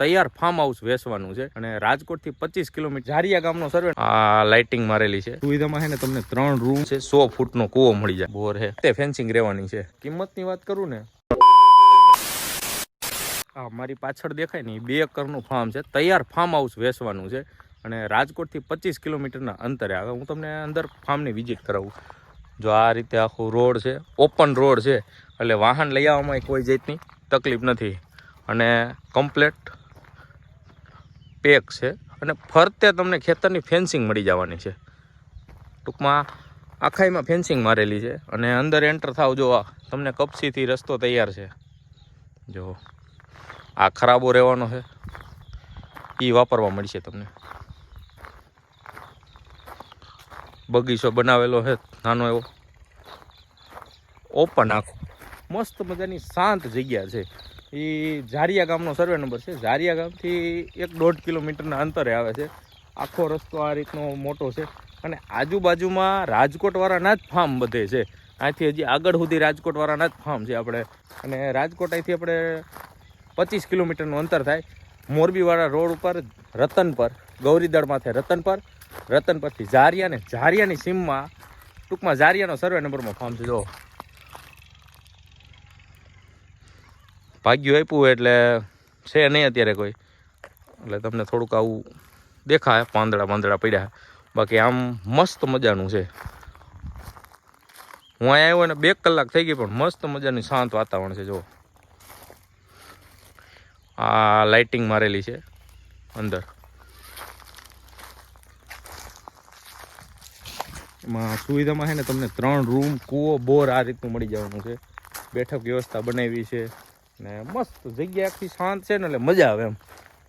તૈયાર farm house વેચવાનું છે અને રાજકોટથી પચીસ કિલોમીટર ઝારિયા ગામનો સર્વે આ લાઇટિંગ મારેલી છે. સુવિધામાં છે ને તમને ત્રણ રૂમ છે, સો ફૂટનો કૂવો મળી જાય. બોર છે. તે ફેન્સિંગ રહેવાની છે. કિંમતની વાત કરું ને હા મારી પાછળ દેખાય ને બે એકરનું ફાર્મ છે. તૈયાર ફાર્મ હાઉસ વેચવાનું છે અને રાજકોટથી પચીસ કિલોમીટરના અંતરે. આવે હું તમને અંદર ફાર્મની વિઝિટ કરાવું. જો આ રીતે આખું રોડ છે ઓપન રોડ છે, એટલે વાહન લઈ આવવામાં કોઈ જાતની તકલીફ નથી. અને કમ્પ્લેટ પેક છે અને ફરતે તમને ખેતરની ફેન્સિંગ મળી જવાની છે. ટૂંકમાં આખાઈમાં ફેન્સિંગ મારેલી છે અને અંદર એન્ટર થાવ જો આ તમને કપસીથી રસ્તો તૈયાર છે. જો આ ખરાબો રહેવાનો છે. એ વાપરવા મળશે તમને. બગીચો બનાવેલો છે, નાનો એવો. ઓપન આખો. મસ્ત મજાની શાંત જગ્યા છે. એ ઝારિયા ગામનો સર્વે નંબર છે. ઝારિયા ગામથી એક દોઢ કિલોમીટરના અંતરે આવે છે. આખો રસ્તો આ રીતનો મોટો છે. અને આજુબાજુમાં રાજકોટવાળાના જ ફાર્મ બધે છે. અહીંથી હજી આગળ સુધી રાજકોટવાળાના જ ફાર્મ છે આપણે. અને રાજકોટ અહીંથી આપણે પચીસ કિલોમીટરનું અંતર થાય. મોરબીવાળા રોડ ઉપર, રતન પર, ગૌરીદળ માથે રતન પર, રતન પરથી ઝારિયા ને ઝારિયાની સીમમાં ટૂંકમાં ઝારિયાનો સર્વે નંબરમાં ફાર્મ છે. જો ભાગ્યું આપ્યું એટલે છે નહીં અત્યારે કોઈ. એટલે તમને થોડુંક આવું દેખાય, પાંદડા પાંદડા પડ્યા. બાકી આમ મસ્ત મજાનું છે. હું અહીંયા આવ્યો ને બે કલાક થઈ ગઈ પણ મસ્ત મજાની શાંત વાતાવરણ છે જો આ લાઇટિંગ મારેલી છે, અંદર. એમાં સુવિધામાં છે ને તમને ત્રણ રૂમ કૂવો, બોર આ રીતનું મળી જવાનું છે. બેઠક વ્યવસ્થા બનાવી છે. ને મસ્ત જગ્યા આખી શાંત છે ને, એટલે મજા આવે એમ.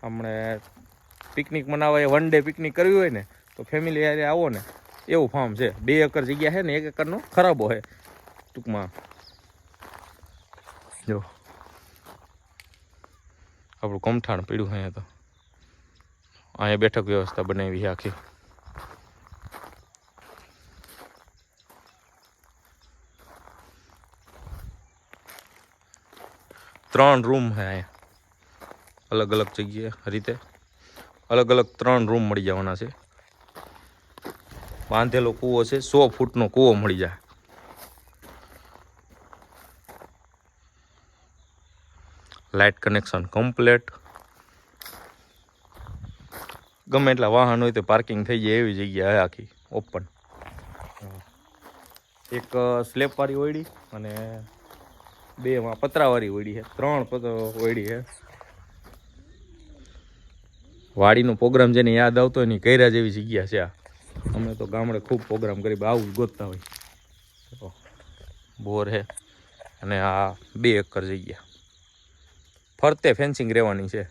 આપણે પિકનિક મનાવવા વન ડે પિકનિક કરવી હોય ને, તો ફેમિલી યારે આવો ને. એવું ફાર્મ છે. બે એકર જગ્યા છે ને, એક એકરનો ખરાબો છે ટૂંકમાં. જો. આપણું કમઠાણ પડ્યું અહીંયા તો. અહીંયા બેઠક વ્યવસ્થા બનાવી આખી. ત્રણ રૂમ છે અહીંયા. અલગ અલગ જગ્યાએ રીતે. અલગ અલગ ત્રણ રૂમ મળી જવાના છે. બાંધેલો કૂવો છે, સો ફૂટનો કૂવો મળી જાય. લાઇટ કનેક્શન કમ્પ્લેટ ગમે એટલા વાહન હોય તો પાર્કિંગ થઈ જાય એવી જગ્યા આખી ઓપન એક સ્લેપવાળી ઓયડી અને બેમાં પતરાવાળી ઓળી છે, ત્રણ ઓળી છે. વાડીનો પ્રોગ્રામ જેને યાદ આવતો હોય ને કર્યા જેવી જગ્યા છે આ. અમે તો ગામડે ખૂબ પ્રોગ્રામ કરી આવું ગોતતા હોય. બોર છે અને આ બે એકર જગ્યા. ફરતે ફેન્સિંગ રહેવાની છે.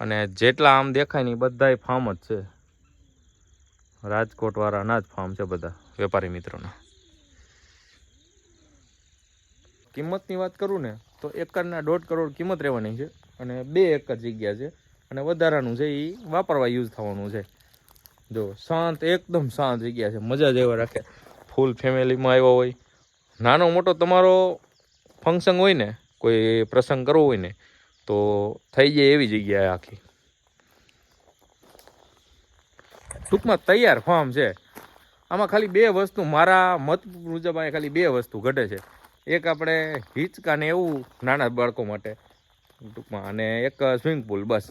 અને જેટલા આમ દેખાય ને બધાય ફાર્મ જ છે. રાજકોટવાળાના જ ફાર્મ છે બધા, વેપારી મિત્રોના. કિંમતની વાત કરું ને, તો એકરના દોઢ કરોડ કિંમત રહેવાની છે અને બે એકર જગ્યા છે. અને વધારાનું છે એ વાપરવા યુઝ થવાનું છે. જો શાંત, એકદમ શાંત જગ્યા છે. મજા જ એવા રાખે. ફૂલ ફેમિલીમાં આવ્યો હોય. નાનો મોટો તમારો ફંક્શન હોય ને, કોઈ પ્રસંગ કરવો હોય ને, તો થઈ જાય એવી જગ્યાએ આખી. ટૂંકમાં તૈયાર ફોર્મ છે. આમાં ખાલી બે વસ્તુ, મારા મત મુજબ અહીંયા ખાલી બે વસ્તુ ઘટે છે. એક આપણે હિંચકા ને એવું નાના બાળકો માટે ટૂંકમાં, અને એક સ્વિમિંગ પુલ બસ.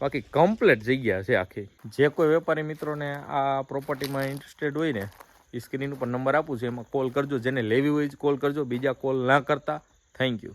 બાકી કમ્પ્લેટ જગ્યા છે આખી. જે કોઈ વેપારી મિત્રોને આ પ્રોપર્ટીમાં ઇન્ટરેસ્ટેડ હોય ને એ સ્ક્રીન ઉપર નંબર આપું છું, એમાં કોલ કરજો. જેને લેવી હોય કોલ કરજો. બીજા કોલ ના કરતા. Thank you